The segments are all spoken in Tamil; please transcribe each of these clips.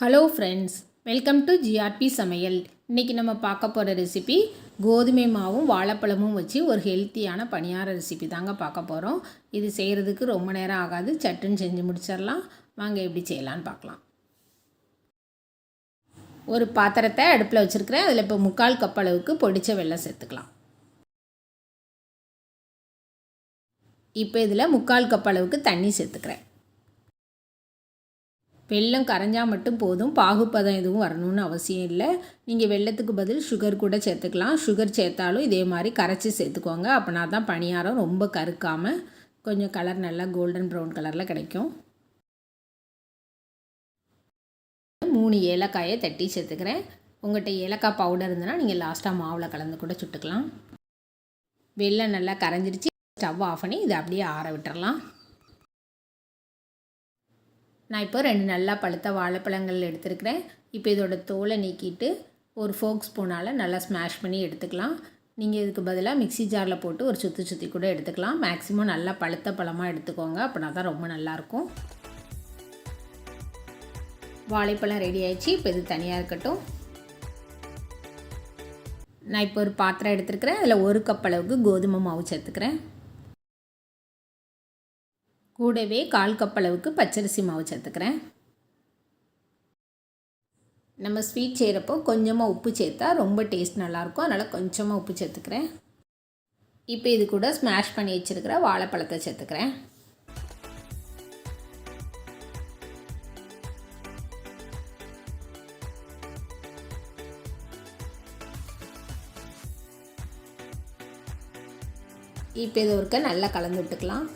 Hello friends welcome to GRP சமையல் இன்றைக்கி நம்ம பார்க்க போகிற ரெசிபி கோதுமை மாவும் வாழைப்பழமும் வச்சு ஒரு ஹெல்த்தியான பணியார ரெசிபி தாங்க பார்க்க போகிறோம் இது செய்கிறதுக்கு ரொம்ப நேரம் ஆகாது. சட்டுன்னு செஞ்சு முடிச்சிடலாம். வாங்க எப்படி செய்யலான்னு பார்க்கலாம். ஒரு பாத்திரத்தை அடுப்பில் வச்சுருக்கிறேன். அதில் இப்போ முக்கால் கப் அளவுக்கு பொடிச்ச வெள்ளம் சேர்த்துக்கலாம். இப்போ இதில் முக்கால் கப் அளவுக்கு தண்ணி சேர்த்துக்கிறேன். வெள்ளம் கரைஞ்சால் மட்டும் போதும். பாகுப்பதம் எதுவும் வரணும்னு அவசியம் இல்லை. நீங்கள் வெள்ளத்துக்கு பதில் சுகர் கூட சேர்த்துக்கலாம். சுகர் சேர்த்தாலும் இதே மாதிரி கரைச்சி சேர்த்துக்கோங்க. அப்படின்னா தான் பணியாரம் ரொம்ப கருக்காமல் கொஞ்சம் கலர் நல்லா கோல்டன் ப்ரௌன் கலரில் கிடைக்கும். மூணு ஏலக்காயை தட்டி சேர்த்துக்கிறேன். உங்கள்கிட்ட ஏலக்காய் பவுடர் இருந்ததுன்னா நீங்கள் லாஸ்ட்டாக மாவில் கலந்து கூட சுட்டுக்கலாம். வெள்ளம் நல்லா கரைஞ்சிருச்சு. ஸ்டவ் ஆஃப் பண்ணி இதை அப்படியே ஆற விட்டுறலாம். நான் இப்போ ரெண்டு நல்லா பழுத்த வாழைப்பழங்கள் எடுத்துருக்கிறேன். இப்போ இதோட தோலை நீக்கிட்டு ஒரு ஃபோக் ஸ்பூனால் நல்லா ஸ்மாஷ் பண்ணி எடுத்துக்கலாம். நீங்கள் இதுக்கு பதிலாக மிக்சி ஜாரில் போட்டு ஒரு சுற்றி சுற்றி கூட எடுத்துக்கலாம். மேக்ஸிமம் நல்லா பழுத்த பழமாக எடுத்துக்கோங்க. அப்படின்னா தான் ரொம்ப நல்லாயிருக்கும் வாழைப்பழம் ரெடி ஆயிடுச்சு. இப்போ இது தனியாக இருக்கட்டும். நான் இப்போ ஒரு பாத்திரம் எடுத்துருக்கிறேன். அதில் ஒரு கப் அளவுக்கு கோதுமை மாவு சேர்த்துக்கிறேன். கூடவே கால் கப் அளவுக்கு பச்சரிசி மாவு சேர்த்துக்கிறேன். நம்ம ஸ்வீட் செய்கிறப்போ கொஞ்சமாக உப்பு சேர்த்தா ரொம்ப டேஸ்ட் நல்லாயிருக்கும். அதனால் கொஞ்சமாக உப்பு சேர்த்துக்கிறேன். இப்போ இது கூட ஸ்மாஷ் பண்ணி வச்சுருக்கிற வாழைப்பழத்தை சேர்த்துக்கிறேன். இப்போ இது ஒருக்க நல்லா கலந்து விட்டுக்கலாம்.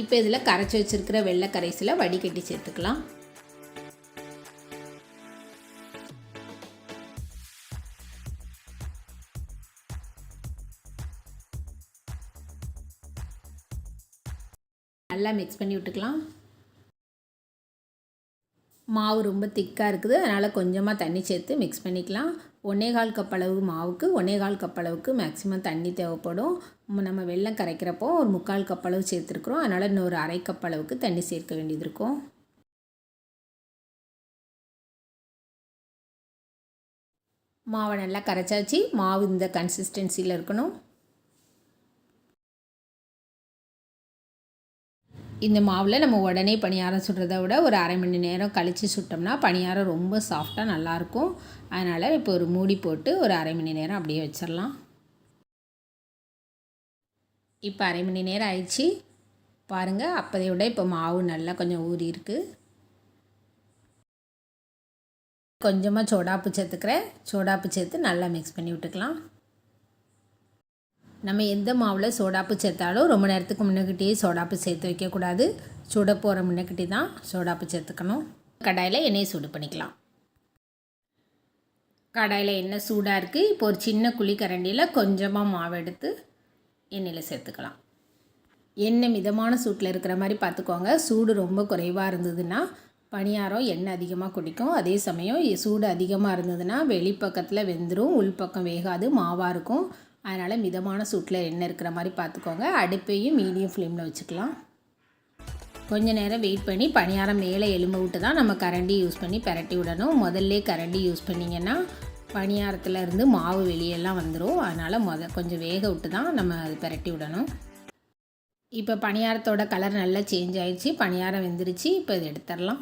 இப்போ இதில் கரைச்சி வச்சுருக்கிற வெள்ளை கரைசில் வடிகட்டி சேர்த்துக்கலாம். நல்லா மிக்ஸ் பண்ணி விட்டுக்கலாம். மாவு ரொம்ப திக்காக இருக்குது. அதனால் கொஞ்சமாக தண்ணி சேர்த்து மிக்ஸ் பண்ணிக்கலாம். ஒன்றே கால் கப் அளவு மாவுக்கு ஒன்றே கால் கப் அளவுக்கு மேக்ஸிமம் தண்ணி தேவைப்படும். நம்ம வெள்ளம் கரைக்கிறப்போ ஒரு முக்கால் கப் அளவு சேர்த்துருக்குறோம். அதனால் இன்னொரு அரை கப் அளவுக்கு தண்ணி சேர்க்க வேண்டியது இருக்கும். மாவை நல்லா கரைச்சாச்சு. மாவு இந்த கன்சிஸ்டன்சியில் இருக்கணும். இந்த மாவில் நம்ம உடனே பணியாரம் சுடுறத விட ஒரு அரை மணி நேரம் கழித்து சுட்டோம்னா பணியாரம் ரொம்ப சாஃப்டாக நல்லாயிருக்கும். அதனால் இப்போ ஒரு மூடி போட்டு ஒரு அரை மணி நேரம் அப்படியே வச்சிடலாம் இப்போ அரை மணி நேரம் ஆயிடுச்சு. பாருங்கள் அப்போதை விட இப்போ மாவு நல்லா கொஞ்சம் ஊறி இருக்குது கொஞ்சமாக சோடாப்பு சேர்த்துக்கிறேன். சோடாப்பு சேர்த்து நல்லா மிக்ஸ் பண்ணி விட்டுக்கலாம். நம்ம எந்த மாவில் சோடாப்பு சேர்த்தாலும் ரொம்ப நேரத்துக்கு முன்னக்கிட்டேயே சோடாப்பு சேர்த்து வைக்கக்கூடாது. சுட போகிற முன்னக்கிட்டே தான் சோடாப்பு சேர்த்துக்கணும். கடாயில் எண்ணெயை சூடு பண்ணிக்கலாம். கடாயில் எண்ணெய் சூடாக இருக்குது இப்போ ஒரு சின்ன குழி கரண்டியில் கொஞ்சமாக மாவு எடுத்து எண்ணெயில் சேர்த்துக்கலாம். எண்ணெய் மிதமான சூட்டில் இருக்கிற மாதிரி பார்த்துக்கோங்க. சூடு ரொம்ப குறைவாக இருந்ததுன்னா பணியாரம் எண்ணெய் அதிகமாக குடிக்கும் அதே சமயம் சூடு அதிகமாக இருந்ததுன்னா வெளிப்பக்கத்தில் வெந்துடும் உள்பக்கம் வேகாது மாவாக இருக்கும். அதனால் மிதமான சூட்டில் எண்ணெய் இருக்கிற மாதிரி பார்த்துக்கோங்க. அடுப்பையும் மீடியம் ஃப்ளேமில் வச்சுக்கலாம். கொஞ்ச நேரம் வெயிட் பண்ணி பணியாரம் மேலே எலும்பு விட்டு தான் நம்ம கரண்டி யூஸ் பண்ணி பரட்டி விடணும். முதல்ல கரண்டி யூஸ் பண்ணிங்கன்னா பணியாரத்தில் இருந்து மாவு வெளியெல்லாம் வந்துடும் அதனால் முத கொஞ்சம் வேக விட்டு தான் நம்ம அது பரட்டி விடணும். இப்போ பணியாரத்தோட கலர் நல்லா சேஞ்ச் ஆகிடுச்சு பணியாரம் வெந்துருச்சு. இப்போ இது எடுத்துடலாம்.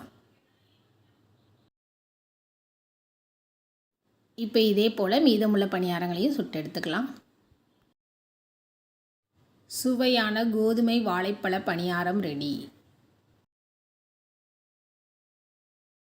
இப்போ இதே போல் மீதமுள்ள பணியாரங்களையும் சுட்டு எடுத்துக்கலாம். சுவையான கோதுமை வாழைப்பழ பணியாரம் ரெடி.